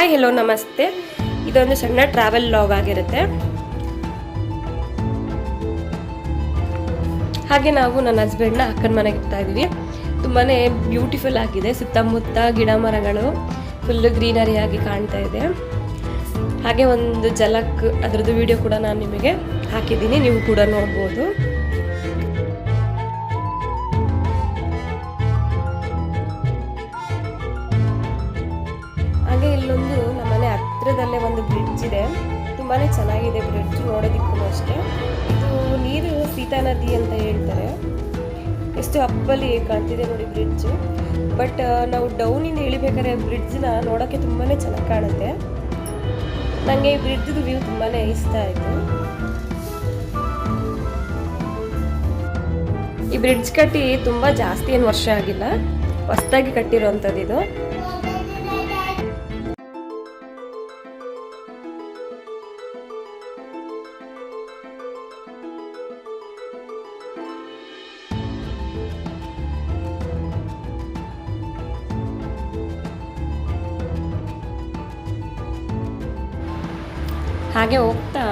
Hi hello ನಮಸ್ತೆ. ಇದೊಂದು ಸಣ್ಣ ಟ್ರಾವೆಲ್ ಲಾಗ್ ಆಗಿರುತ್ತೆ. ಹಾಗೆ ನಾವು ನನ್ನ ಹಸ್ಬೆಂಡ್ನ ಅಕ್ಕನ ಮನೆಗೆ ಇರ್ತಾ ಇದ್ದೀವಿ. ತುಂಬಾ ಬ್ಯೂಟಿಫುಲ್ ಆಗಿದೆ. ಸುತ್ತಮುತ್ತ ಗಿಡ ಮರಗಳು ಫುಲ್ ಗ್ರೀನರಿ ಆಗಿ ಕಾಣ್ತಾ ಇದೆ. ಹಾಗೆ ಒಂದು ಜಲಕ್, ಅದರದ್ದು ವಿಡಿಯೋ ಕೂಡ ನಾನು ನಿಮಗೆ ಹಾಕಿದ್ದೀನಿ. ನೀವು ಕೂಡ ನೋಡ್ಬೋದು. ನೀರು ನದಿ ಅಂತ ಹೇಳ್ತಾರೆ. ಎಷ್ಟು ಅಪ್ಪಲ್ಲಿ ಕಾಣ್ತಿದೆ ನೋಡಿ ಬ್ರಿಡ್ಜ್ ಬಟ್ ನಾವು ಡೌನಿಂದ ಇಳಿಬೇಕಾದ್ರೆ ಬ್ರಿಡ್ಜ್ನ ನೋಡೋಕ್ಕೆ ತುಂಬಾ ಚೆನ್ನಾಗಿ ಕಾಣುತ್ತೆ. ನನಗೆ ಈ ಬ್ರಿಡ್ಜ್ದು ವ್ಯೂ ತುಂಬಾ ಇಷ್ಟ ಆಯಿತು. ಈ ಬ್ರಿಡ್ಜ್ ಕಟ್ಟಿ ತುಂಬ ಜಾಸ್ತಿ ಏನು ವರ್ಷ ಆಗಿಲ್ಲ. ಹೊಸದಾಗಿ ಕಟ್ಟಿರೋವಂಥದ್ದು ಇದು. ಹಾಗೆ ಹೋಗ್ತಾ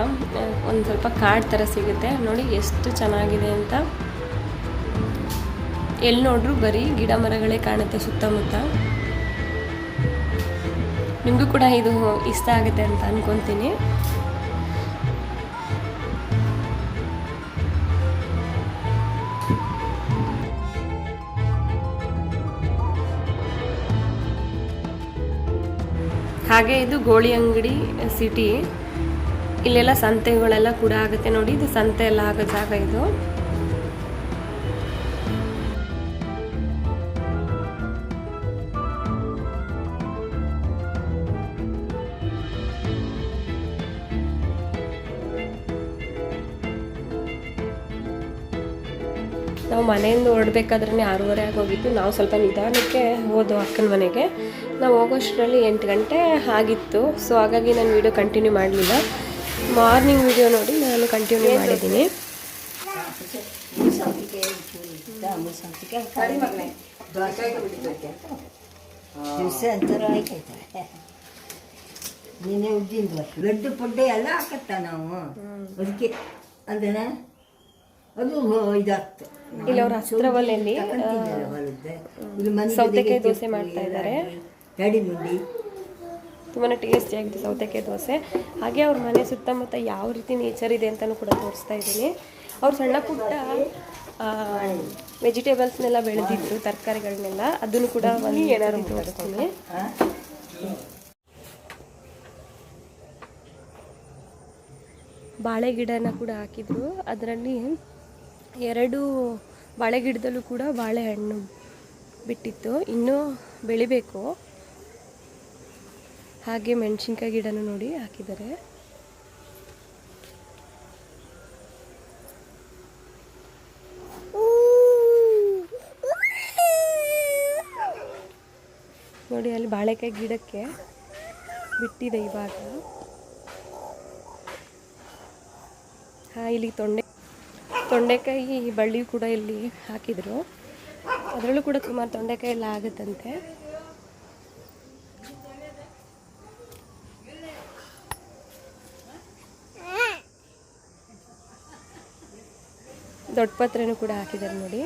ಒಂದು ಸ್ವಲ್ಪ ಕಾಡು ಥರ ಸಿಗುತ್ತೆ. ನೋಡಿ ಎಷ್ಟು ಚೆನ್ನಾಗಿದೆ ಅಂತ. ಎಲ್ಲಿ ನೋಡ್ರು ಬರೀ ಗಿಡ ಮರಗಳೇ ಕಾಣುತ್ತೆ ಸುತ್ತಮುತ್ತ. ನಿಮಗೂ ಕೂಡ ಇದು ಇಷ್ಟ ಆಗುತ್ತೆ ಅಂತ ಅನ್ಕೊಂತೀನಿ. ಹಾಗೆ ಇದು ಗೋಳಿ ಅಂಗಡಿ ಸಿಟಿ ಇಲ್ಲೆಲ್ಲ ಸಂತೆಗಳೆಲ್ಲ ಕೂಡ ಆಗುತ್ತೆ ನೋಡಿ, ಇದು ಸಂತೆ ಎಲ್ಲ ಆಗೋ ಜಾಗ ಇದು. ನಾವು ಮನೆಯಿಂದ ಹೊರಡ್ಬೇಕಾದ್ರೆ ಆರೂವರೆ ಆಗೋಗಿತ್ತು. ನಾವು ಸ್ವಲ್ಪ ನಿಧಾನಕ್ಕೆ ಹೋದೋ ಅಕ್ಕನ ಮನೆಗೆ. ನಾವು ಹೋಗೋಷ್ಟರಲ್ಲಿ ಎಂಟು ಗಂಟೆ ಆಗಿತ್ತು. ಸೊ ಹಾಗಾಗಿ ನಾನು ವೀಡಿಯೋ ಕಂಟಿನ್ಯೂ ಮಾಡಲಿಲ್ಲ. ಮಾರ್ನಿಂಗ್ ವಿಡಿಯೋ ನೋಡಿ ನಾನು ಕಂಟಿನ್ಯೂ ಮಾಡಿದ್ದೀನಿ. ದಿವಸ ಅಂತರ ಆಯ್ತೈತೆ ನೀನೇ ಉದ್ದಿನ ಗಡ್ಡು ಪಡ್ಡೆ ಎಲ್ಲ ಹಾಕತ್ತ ನಾವು? ಅದಕ್ಕೆ ಅಂದ್ರೆ ಅದು ಇದಾಗ್ತು. ಇಲ್ಲ ಅವ್ರ ಹಸ್ತ್ರವಲ್ಲಲ್ಲಿ ಸೌತೆಕಾಯಿ ದೋಸೆ ಮಾಡ್ತಾ ಇದ್ದಾರೆ. ತಡಿ ನುಂಡಿ ತುಂಬಾ ಟೇಸ್ಟಿ ಆಗಿದೆ ಸೌತೆಕಾಯಿ ದೋಸೆ. ಹಾಗೆ ಅವ್ರ ಮನೆ ಸುತ್ತಮುತ್ತ ಯಾವ ರೀತಿ ನೇಚರ್ ಇದೆ ಅಂತಲೂ ಕೂಡ ತೋರಿಸ್ತಾ ಇದ್ದೀನಿ. ಅವ್ರು ಸಣ್ಣ ಪುಟ್ಟ ವೆಜಿಟೇಬಲ್ಸ್ನೆಲ್ಲ ಬೆಳೆದಿದ್ರು ತರಕಾರಿಗಳನ್ನೆಲ್ಲ ಅದನ್ನು ಕೂಡ ಒಂದು ಏನಾದ್ರು ತೋರಿಸ್ತೀನಿ? ಬಾಳೆ ಗಿಡನ ಕೂಡ ಹಾಕಿದ್ರು. ಅದರಲ್ಲಿ ಎರಡು ಬಾಳೆ ಗಿಡದಲ್ಲೂ ಕೂಡ ಬಾಳೆಹಣ್ಣು ಬಿಟ್ಟಿತ್ತು. ಇನ್ನೂ ಬೆಳಿಬೇಕು. ಹಾಗೆ ಮೆಣಸಿನ್ಕಾಯಿ ಗಿಡನೂ ನೋಡಿ ಹಾಕಿದ್ದಾರೆ. ನೋಡಿ ಅಲ್ಲಿ ಬಾಳೆಕಾಯಿ ಗಿಡಕ್ಕೆ ಬಿಟ್ಟಿದೆ ಇವಾಗ. ಹಾಂ, ಇಲ್ಲಿ ತೊಂಡೆ, ತೊಂಡೆಕಾಯಿ ಬಳ್ಳಿ ಕೂಡ ಇಲ್ಲಿ ಹಾಕಿದರು. ಅದರಲ್ಲೂ ಕೂಡ ಸುಮಾರು ತೊಂಡೆಕಾಯಿ ಎಲ್ಲ ಆಗುತ್ತಂತೆ. ದೊಡ್ಡ ಪತ್ರೆನೂ ಕೂಡ ಹಾಕಿದ್ದಾರೆ ನೋಡಿ.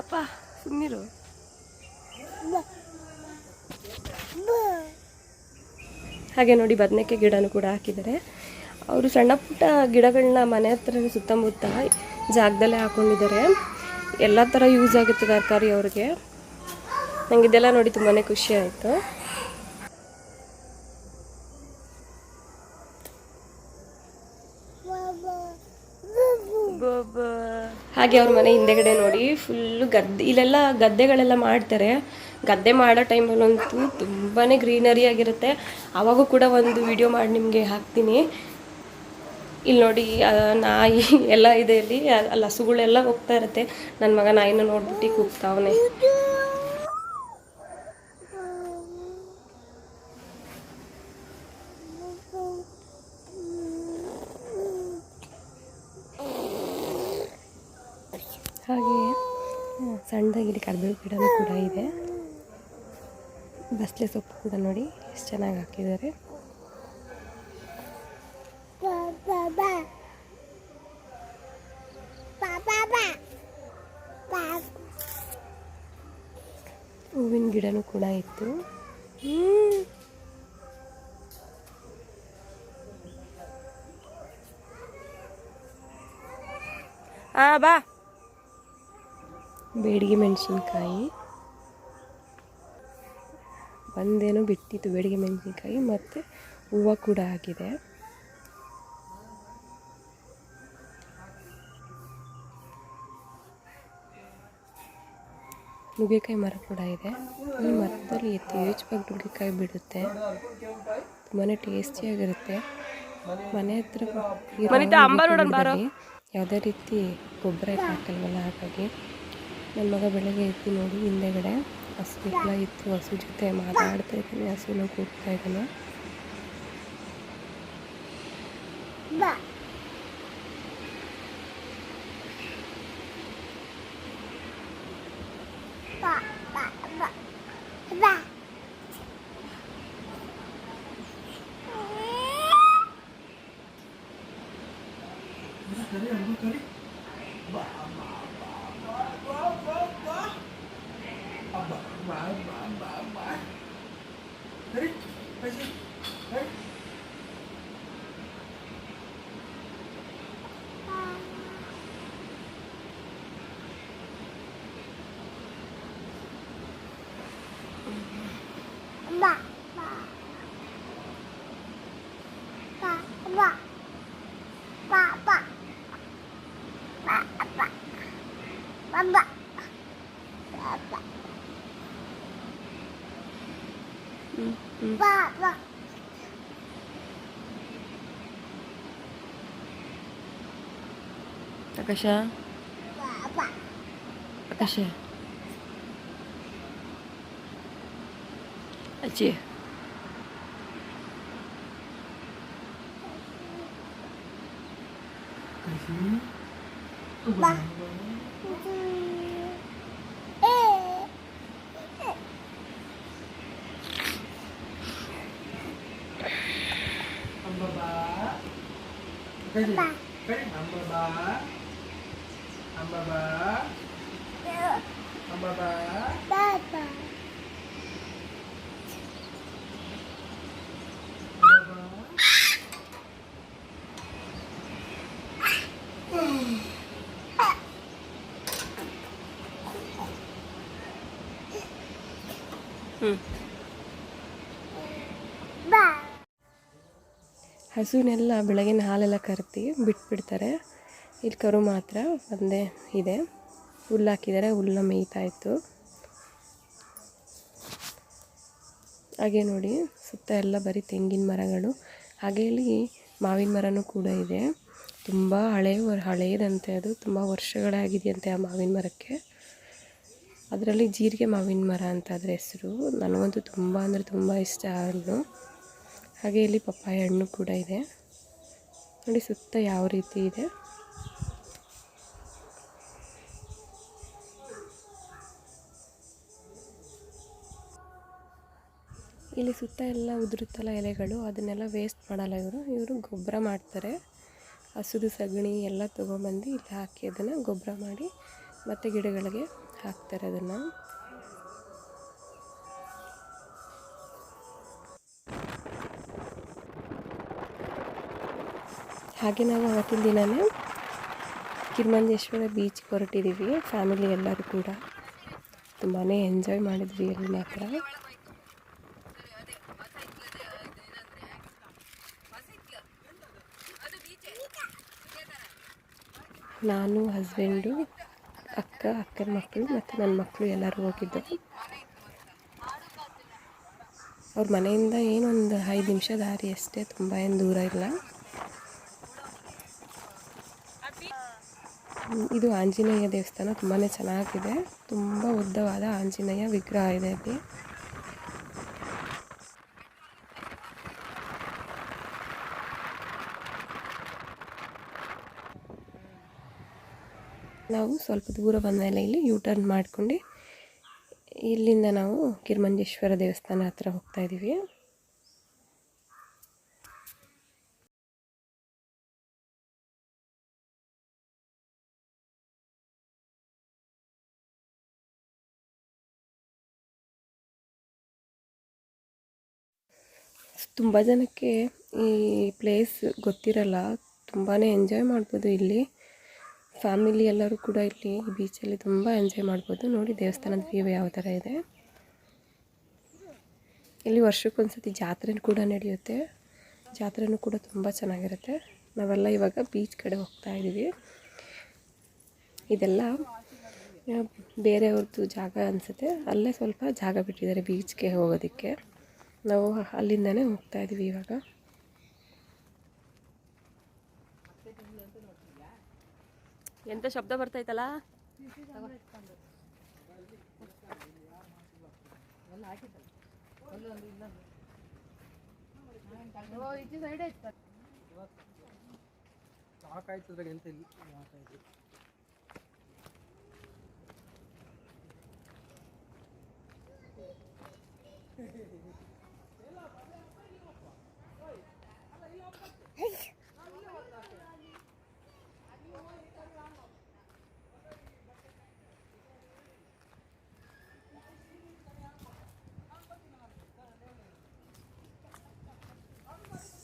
ಅಪ್ಪ ಸುಮ್ಮನಿರು ಹಾಗೆ ನೋಡಿ ಬದನೆಕಾಯಿ ಗಿಡನೂ ಕೂಡ ಹಾಕಿದ್ದಾರೆ. ಅವರು ಸಣ್ಣ ಪುಟ್ಟ ಗಿಡಗಳನ್ನ ಮನೆ ಹತ್ರ ಸುತ್ತಮುತ್ತ ಜಾಗದಲ್ಲೇ ಹಾಕೊಂಡಿದ್ದಾರೆ. ಎಲ್ಲ ಥರ ಯೂಸ್ ಆಗುತ್ತೆ ತರಕಾರಿ ಅವ್ರಿಗೆ. ನನಗೆ ಇದೆಲ್ಲ ನೋಡಿ ತುಂಬಾ ಖುಷಿ ಆಯಿತು. ಹಾಗೆ ಅವ್ರ ಮನೆ ಹಿಂದೆಗಡೆ ನೋಡಿ ಫುಲ್ಲು ಗದ್ದೆ, ಇಲ್ಲೆಲ್ಲ ಗದ್ದೆಗಳೆಲ್ಲ ಮಾಡ್ತಾರೆ. ಗದ್ದೆ ಮಾಡೋ ಟೈಮಲ್ಲಂತೂ ತುಂಬಾ ಗ್ರೀನರಿ ಆಗಿರುತ್ತೆ. ಆವಾಗೂ ಕೂಡ ಒಂದು ವಿಡಿಯೋ ಮಾಡಿ ನಿಮಗೆ ಹಾಕ್ತೀನಿ. ಇಲ್ಲಿ ನೋಡಿ ನಾಯಿ ಎಲ್ಲ ಇದೆ ಇಲ್ಲಿ. ಅಲ್ಲಿ ಹಸುಗಳೆಲ್ಲ ಹೋಗ್ತಾ ಇರುತ್ತೆ. ನನ್ನ ಮಗ ನಾಯಿನ ನೋಡ್ಬಿಟ್ಟು ಕೂಗ್ತಾವನೆ ಹಾಗೆಯೇ ಸಣ್ಣದಾಗಿ ಇಲ್ಲಿ ಕರ್ಬೇವು ಗಿಡನೂ ಕೂಡ ಇದೆ. ಬಸಳೆ ಸೊಪ್ಪು ಕೂಡ ನೋಡಿ, ಎಷ್ಟು ಚೆನ್ನಾಗಿ ಹಾಕಿದ್ದಾರೆ. ಹೂವಿನ ಗಿಡನೂ ಕೂಡ ಇತ್ತು. ಆ ಬಾ. ಬೇಡಿಗೆ ಮೆಣಸಿನ್ಕಾಯಿ. ಒಂದೇನೋ ಬಿಟ್ಟಿತ್ತು ಬೇಡಿಗೆ ಮೆಣಸಿನ್ಕಾಯಿ ಮತ್ತು ಹೂವು ಕೂಡ ಆಗಿದೆ. ನುಗ್ಗೆಕಾಯಿ ಮರ ಕೂಡ ಇದೆ. ಈ ಮರದಲ್ಲಿ ಯಥೇಚ್ಛವಾಗಿ ನುಗ್ಗೆಕಾಯಿ ಬಿಡುತ್ತೆ. ತುಂಬಾ ಟೇಸ್ಟಿಯಾಗಿರುತ್ತೆ. ಮನೆ ಹತ್ರ ಯಾವುದೇ ರೀತಿ ಗೊಬ್ಬರ ಹಾಕಲ್ವಲ್ಲ ಹಾಗಾಗಿ ನನ್ನ ಮಗ ಬೆಳಗ್ಗೆ ಎದ್ದು ನೋಡಿ ಹಿಂದೆಗಡೆ ಹಸು ಎಲ್ಲ ಇತ್ತು. ಹಸು ಜೊತೆ ಮಾತಾಡ್ತಾ ಇದ್ದೀನಿ. ಹಸುನ ಕೂಗ್ತಾ ಇದ್ದಾನೆ. అబ్బా అబ్బా అబ్బా Hari Hari Hari Bye-bye. Ba, ba. Takasha? Ba, Takasha? Achi. Ba. cái gì? Cái hamba bà, bà, ba. Bà, bà, bà, bà, Hmm. ಹಸುನೆಲ್ಲ ಬೆಳಗಿನ ಹಾಲೆಲ್ಲ ಕರೆದು ಬಿಟ್ಬಿಡ್ತಾರೆ. ಇಲ್ಲಿ ಕರು ಮಾತ್ರ ಒಂದೇ ಇದೆ. ಹುಲ್ಲು ಹಾಕಿದ್ದಾರೆ ಮೇಯ್ತಾ ಇತ್ತು. ಹಾಗೆ ನೋಡಿ, ಸುತ್ತ ಎಲ್ಲ ಬರೀ ತೆಂಗಿನ ಮರಗಳು. ಹಾಗೆ ಇಲ್ಲಿ ಮಾವಿನ ಮರನೂ ಕೂಡ ಇದೆ. ತುಂಬ ಹಳೆ ಹಳೆಯದಂತೆ ಅದು. ತುಂಬ ವರ್ಷಗಳಾಗಿದೆಯಂತೆ ಆ ಮಾವಿನ ಮರಕ್ಕೆ. ಅದರಲ್ಲಿ ಜೀರಿಗೆ ಮಾವಿನ ಮರ ಅಂತ ಅದರ ಹೆಸರು. ನನಗಂತೂ ತುಂಬ ಅಂದರೆ ತುಂಬ ಇಷ್ಟ ಹಣ್ಣು. ಹಾಗೆ ಇಲ್ಲಿ ಪಪ್ಪಾಯ ಹಣ್ಣು ಕೂಡ ಇದೆ. ನೋಡಿ ಸುತ್ತ ಯಾವ ರೀತಿ ಇದೆ. ಇಲ್ಲಿ ಸುತ್ತ ಎಲ್ಲ ಉದುರುತ್ತಲ್ಲ ಎಲೆಗಳು, ಅದನ್ನೆಲ್ಲ ವೇಸ್ಟ್ ಮಾಡಲ್ಲ ಇವರು. ಇವರು ಗೊಬ್ಬರ ಮಾಡ್ತಾರೆ. ಹಸುದು ಸಗಣಿ ಎಲ್ಲ ತೊಗೊಂಬಂದು ಇಲ್ಲಿ ಹಾಕಿ ಅದನ್ನು ಗೊಬ್ಬರ ಮಾಡಿ ಮತ್ತು ಗಿಡಗಳಿಗೆ ಹಾಕ್ತಾರೆ ಅದನ್ನು. ಹಾಗೆ ನಾವು ಅವತ್ತಿನ ದಿನವೇ ಕಿರ್ಮಂಜೇಶ್ವರ ಬೀಚ್ಗೆ ಹೊರಟಿದ್ದೀವಿ ಫ್ಯಾಮಿಲಿ ಎಲ್ಲರೂ ಕೂಡ ತುಂಬಾ ಎಂಜಾಯ್ ಮಾಡಿದ್ವಿ ಅಲ್ಲಿ ಮಾತ್ರ. ನಾನು ಹಸ್ಬೆಂಡು ಅಕ್ಕ, ಅಕ್ಕನ ಮಕ್ಕಳು ಮತ್ತು ನನ್ನ ಮಕ್ಕಳು ಎಲ್ಲರೂ ಹೋಗಿದ್ದರು ಅವ್ರ ಮನೆಯಿಂದ ಏನೊಂದು ಐದು ನಿಮಿಷ ದಾರಿ ಅಷ್ಟೇ ತುಂಬ ಏನು ದೂರ ಇಲ್ಲ. ಇದು ಆಂಜನೇಯ ದೇವಸ್ಥಾನ ತುಂಬಾ ಚೆನ್ನಾಗಿದೆ. ತುಂಬ ಉದ್ದವಾದ ಆಂಜನೇಯ ವಿಗ್ರಹ ಇದೆ ಅಲ್ಲಿ. ನಾವು ಸ್ವಲ್ಪ ದೂರ ಬಂದ ಮೇಲೆ ಇಲ್ಲಿ ಯೂ ಟರ್ನ್ ಮಾಡ್ಕೊಂಡು ಇಲ್ಲಿಂದ ನಾವು ಕಿರ್ಮಂಜೇಶ್ವರ ದೇವಸ್ಥಾನ ಹತ್ರ ಹೋಗ್ತಾ ಇದ್ದೀವಿ. ತುಂಬ ಜನಕ್ಕೆ ಈ ಪ್ಲೇಸ್ ಗೊತ್ತಿರಲ್ಲ. ತುಂಬಾ ಎಂಜಾಯ್ ಮಾಡ್ಬೋದು ಇಲ್ಲಿ. ಫ್ಯಾಮಿಲಿ ಎಲ್ಲರೂ ಕೂಡ ಇಲ್ಲಿ ಬೀಚಲ್ಲಿ ತುಂಬ ಎಂಜಾಯ್ ಮಾಡ್ಬೋದು. ನೋಡಿ ದೇವಸ್ಥಾನದ ವ್ಯೂ ಯಾವ ಥರ ಇದೆ. ಇಲ್ಲಿ ವರ್ಷಕ್ಕೊಂದ್ಸತಿ ಜಾತ್ರೆ ಕೂಡ ನಡೆಯುತ್ತೆ. ಜಾತ್ರೆನೂ ಕೂಡ ತುಂಬ ಚೆನ್ನಾಗಿರುತ್ತೆ. ನಾವೆಲ್ಲ ಇವಾಗ ಬೀಚ್ ಕಡೆ ಹೋಗ್ತಾ ಇದ್ದೀವಿ. ಇದೆಲ್ಲ, ಬೇರೆಯವ್ರದ್ದು ಜಾಗ ಅನಿಸುತ್ತೆ. ಅಲ್ಲೇ ಸ್ವಲ್ಪ ಜಾಗ ಬಿಟ್ಟಿದ್ದಾರೆ ಬೀಚ್ಗೆ ಹೋಗೋದಕ್ಕೆ. ನಾವು ಅಲ್ಲಿಂದನೇ ಹೋಗ್ತಾ ಇದ್ದೀವಿ ಇವಾಗ. ಎಂತ ಶಬ್ದ ಬರ್ತೈತಲ್ಲ ಸಾಕಾಯ್ತದ್ರಾಗ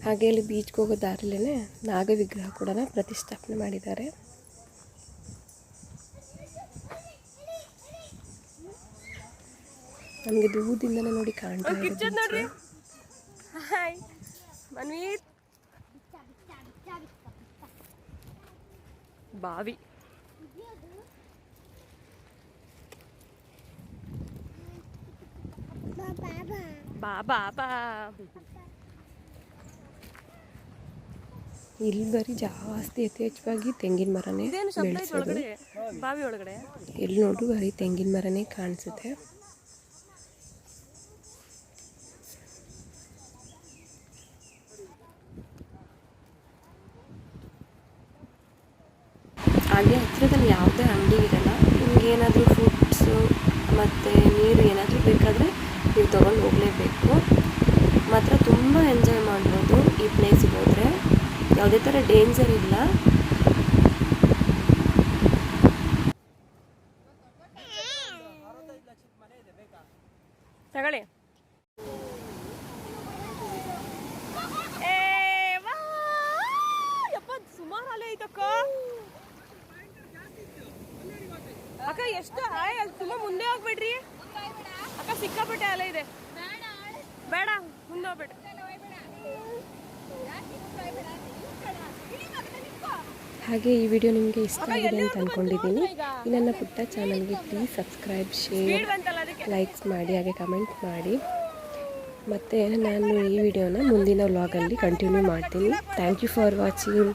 ಹಾಗೆ ಇಲ್ಲಿ ಬೀಚ್ಗೆ ಹೋಗೋ ದಾರಿಲೇ ನಾಗ ವಿಗ್ರಹ ಕೂಡ ಪ್ರತಿಷ್ಠಾಪನೆ ಮಾಡಿದ್ದಾರೆ. ನಮಗೆ ದೂರದಿಂದನೇ ನೋಡಿ ಕಾಣ್ತಾ ಇದೆ ಬಾವಿ ಹಾಯ್ ಮನ್ವೀರ್. ಬಾವಿ. ಬಾ ಬಾ ಬಾ ಇಲ್ಲಿ ಬರೀ ಜಾಸ್ತಿ ಯಥೇಚ್ಛವಾಗಿ ತೆಂಗಿನ ಮರನೇ ಬೆಳೆಸೋದು. ಬಾವಿ ಒಳಗಡೆ? ಇಲ್ಲಿ ನೋಡು ಬರೀ ತೆಂಗಿನ ಮರನೇ ಕಾಣಿಸುತ್ತೆ. ಹಾಗೆ ಹತ್ತಿರದಲ್ಲಿ ಯಾವುದೇ ಅಂಗಡಿ ಇರಲ್ಲ. ನಿಮ್ಗೆ ಏನಾದರೂ ಫ್ರೂಟ್ಸು ಮತ್ತು ನೀರು ಏನಾದರೂ ಬೇಕಾದರೆ ನೀವು ತೊಗೊಂಡು ಹೋಗಲೇಬೇಕು. ಮಾತ್ರ ತುಂಬ ಎಂಜಾಯ್ ಮಾಡ್ಬೋದು ಈ ಪ್ಲೇಸಿಗೆ ಹೋದರೆ. ಯಾವುದೇ ಥರ ಡೇಂಜರ್ ಇಲ್ಲ. ತಗೊಳ್ಳಿ. ಸುಮಾರು ಅಲೆ ಐತಕ್ಕ. ಅಕ್ಕ, ಎಷ್ಟು ಆಯ್ ಅಲ್ಲಿ ತುಂಬ ಮುಂದೆ ಹೋಗ್ಬೇಡ್ರಿ. ಅಕ್ಕ, ಸಿಕ್ಕಾಪಟ್ಟೆ ಅಲೆ ಇದೆ. ಬೇಡ, ಮುಂದೆ ಹೋಗ್ಬೇಡ ಹಾಗೆ ಈ ವಿಡಿಯೋ ನಿಮಗೆ ಇಷ್ಟ ಆಗಿದೆ ಅಂತ ಅಂದ್ಕೊಂಡಿದ್ದೀನಿ ಈ ನನ್ನ ಪುಟ್ಟ ಚಾನಲ್ಗೆ ಪ್ಲೀಸ್ ಸಬ್ಸ್ಕ್ರೈಬ್ ಶೇರ್ ಲೈಕ್ಸ್ ಮಾಡಿ ಹಾಗೆ ಕಮೆಂಟ್ ಮಾಡಿ. ಮತ್ತು ನಾನು ಈ ವಿಡಿಯೋನ ಮುಂದಿನ ವ್ಲಾಗಲ್ಲಿ ಕಂಟಿನ್ಯೂ ಮಾಡ್ತೀನಿ. Thank you for watching